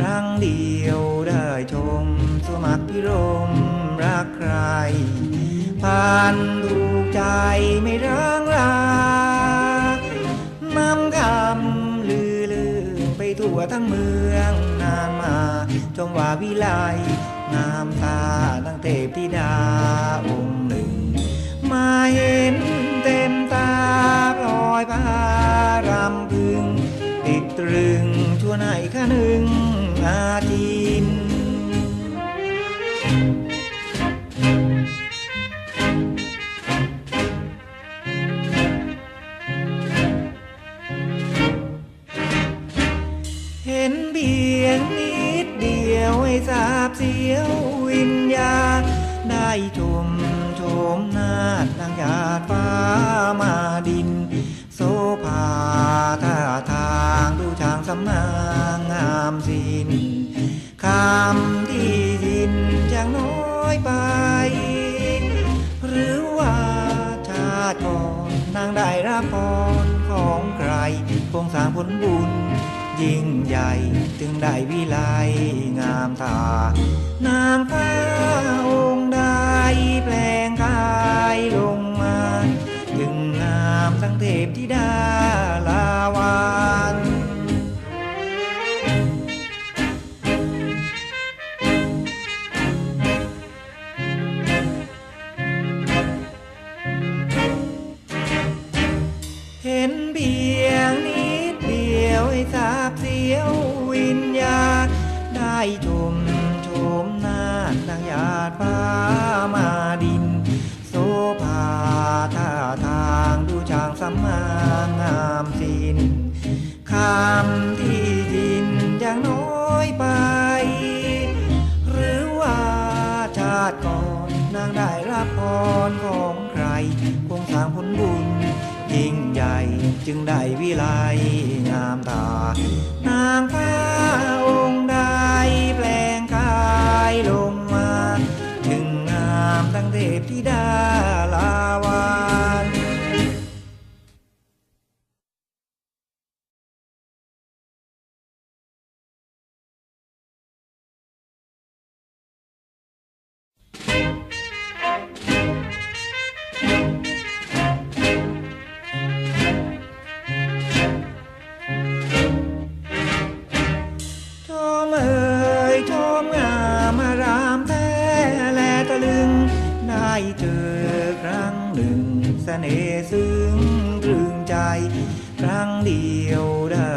รั้งเดียวได้ชม สมัครพิรมรักใครผ่านถูกใจไม่ร้างรานำคำลือลือไปทั่วทั้งเมืองนานมาจงว่าวิไลงามตาตั้งเทพธิดาองค์หนึ่ง มาเห็นเต็มตาพลอยพารำพึง ติดตรึงชั่วไหนข้าหนึ่ง ห็นเบียงนิดเดียวให้ทราบเสียววิญญาณได้ชมชมนาฏนางหยาดฟ้ามาดิน โซภาท่าทางดูช่างสำนางงามสินคำที่ยินยังน้อยไป หรือว่าชาติก่อนนางได้รับพรของใครคงสร้างผลบุญ ยิ่งใหญ่ถึงได้วิไลงามตานางฟ้าองค์ใดแปลงกายลงมา จึงงามทั้งเทพธิดาลาวา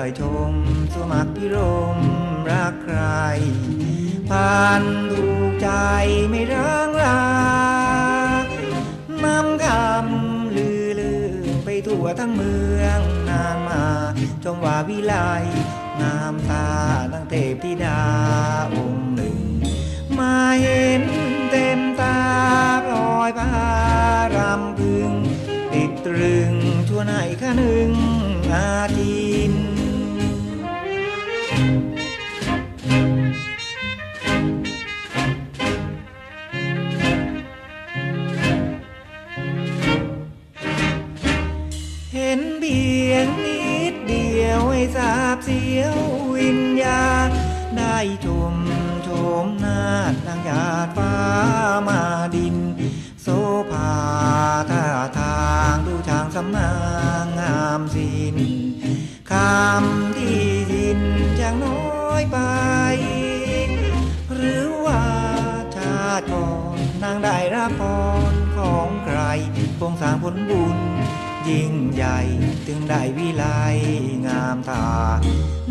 ได้ชม สมัครพิรมรักใครผ่านถูกใจไม่ร้างรานำคำลือลือไปทั่วทั้งเมืองนานมาจงว่าวิไลงามตาตั้งเทพธิดาองค์หนึ่ง มาเห็น ดียวให้ทราบเสียววิญญา ได้ชมชมนาฏนางหยาดฟ้ามาดิน โซภาท่าทางดูช่างสำนางงามสินคำที่ยินยังน้อยไป หรือว่าชาติก่อนนางได้รับพรของใครคงสร้างผลบุญ ยิ่งใหญ่ ถึงได้วิไลงามตา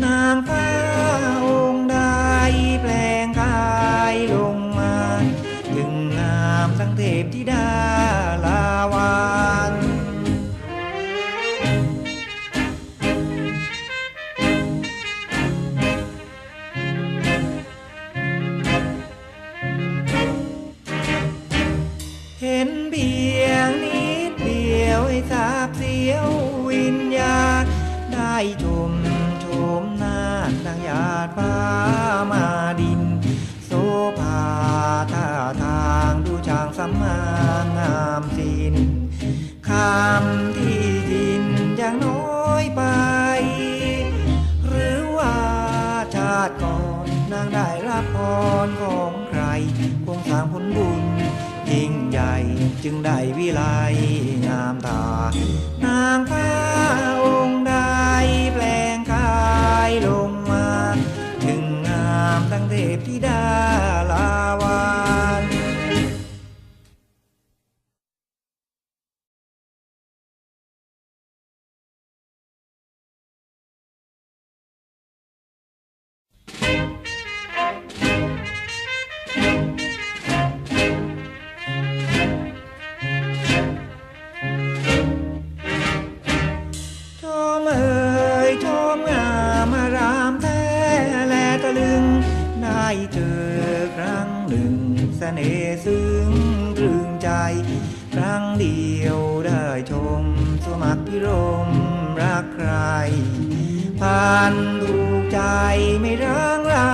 นางฟ้าองค์ใดแปลงกายลงมา ถึงงามทั้งเทพธิดาลาวา พรของใครคงสร้างผลบุญ ยิ่งใหญ่จึงได้วิไลงามตานางฟ้า มสมัครพิรมรักใครผ่านถูกใจไม่ร้างรา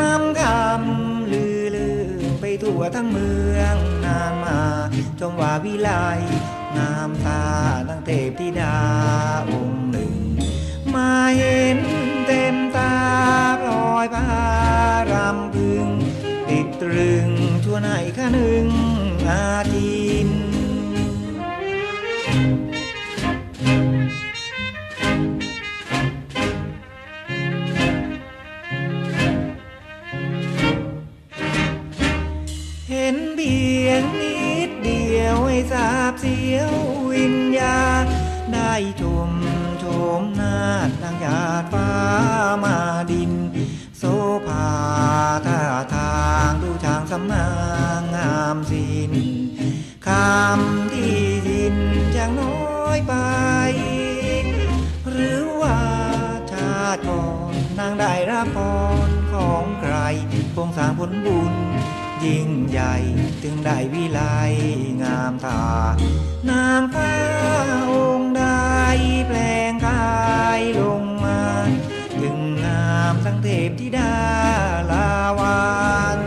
น้ำคำลือลือไปทั่วทั้งเมืองนานมาชมว่าวิไลงามตาตั้งเทพธิดาองค์หนึ่ง มาเห็น ดียวให้ทราบเสียววิญญาณได้ชมชมนาฏนางหยาดฟ้ามาดิน โซภาท่าทางดูทางสำนางงามสินคำที่ดินยังน้อยไป หรือว่าชาติก่อนนางได้รับพรของใครคงสร้างผลบุญ ยิ่งใหญ่ถึงได้วิไลงามตานางฟ้าองค์ใดแปลงกายลงมา ถึงงามสังเทพธิดาลาวาน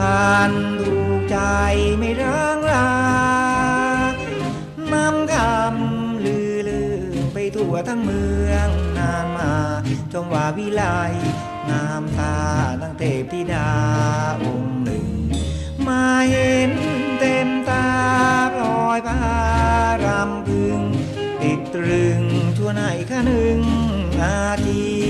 ผ่านถูกใจไม่ร้างราน้ำคำลือลือไปทั่วทั้งเมืองนานมาชมว่าวิไลงามตาตั้งเทพธิดาองค์หนึ่ง มาเห็นเต็มตาพลอยพารำพึง ติดตรึงชั่วไหนข้าหนึ่งอาทิ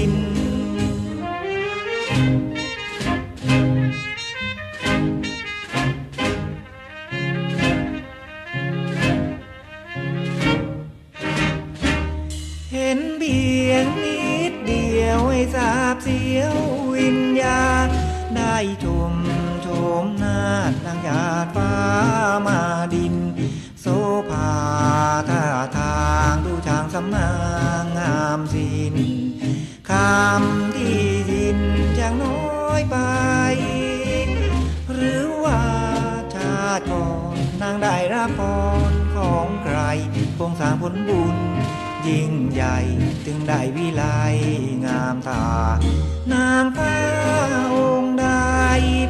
ชมชมนาฏนางหยาดฟ้ามาดิน โซภาท่าทางดูทางสำนางงามสินคำที่ดินยังน้อยไป หรือว่าชาติก่อนนางได้รับพรของใครคงสร้างผลบุญยิ่งใหญ่จึงได้วิไลงามตานางฟ้าอ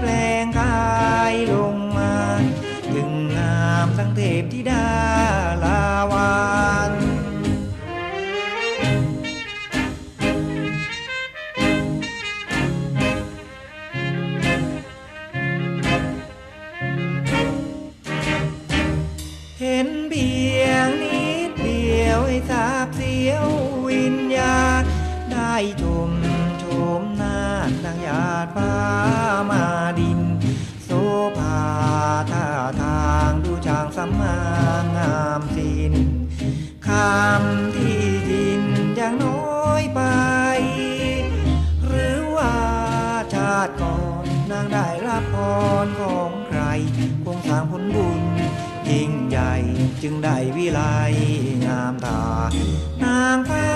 แปลงกายลงมา ถึงงามสังเทพธิดาลาวาน สำมางามสินคำที่ยินอย่างน้อยไป หรือว่าชาติก่อนนางได้รับพรของใคร คงสร้างผลบุญยิ่งใหญ่จึงได้วิไลงามตานางฟ้า